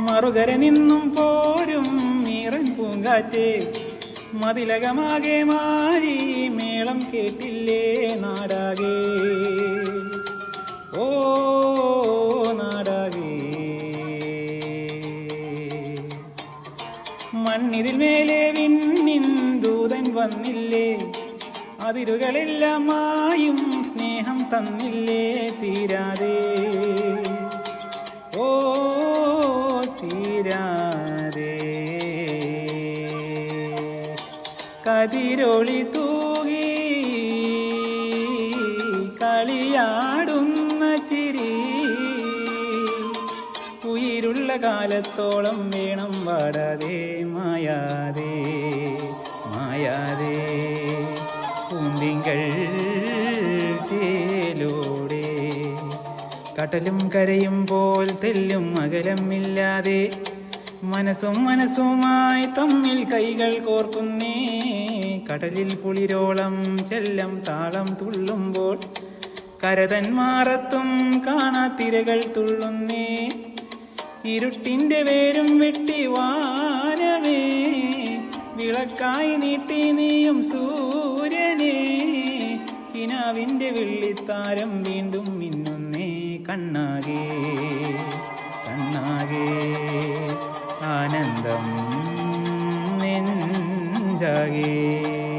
മറുകര നിന്നും പോരും മീറൻ പൂങ്കാറ്റേ. മതിലകമാകെ മാറി മേളം കേട്ടില്ലേ നാടാകെ. ഓ നാടാകെ. മണ്ണിതിൽ മേലെ വിണ്ണിൻ ദൂതൻ വന്നില്ലേ. അതിരുകളെല്ലാം മായും സ്നേഹം തന്നില്ലേ തീരാതെ. തീരാതെ കതിരൊളി തൂകി കളിയാടുന്ന ചിരി. ഉയിരുള്ള കാലത്തോളം വേണം വാടാതെ മായാതെ മായാതെ. പൂന്തിങ്കൾ ചേലോടെ. കടലും കരയും പോൽ തെല്ലും അകലമില്ലാതെ മനസ്സും മനസ്സുമായി തമ്മിൽ കൈകൾ കോർക്കുന്നേ. കടലിൽ കുളിരോളം ചെല്ലം താളം തുള്ളുമ്പോൾ കരതൻ മാറത്തും കാണാത്തിരകൾ തുള്ളുന്നേ. ഇരുട്ടിന്റെ വേരും വെട്ടി വാരവേ. വിളക്കായി നീട്ടി നീയും സൂര്യനെ. കിനാവിന്റെ വെള്ളിത്താരം വീണ്ടും മിന്നുന്നേ. കണ്ണാകേ കണ്ണാകെ. sagi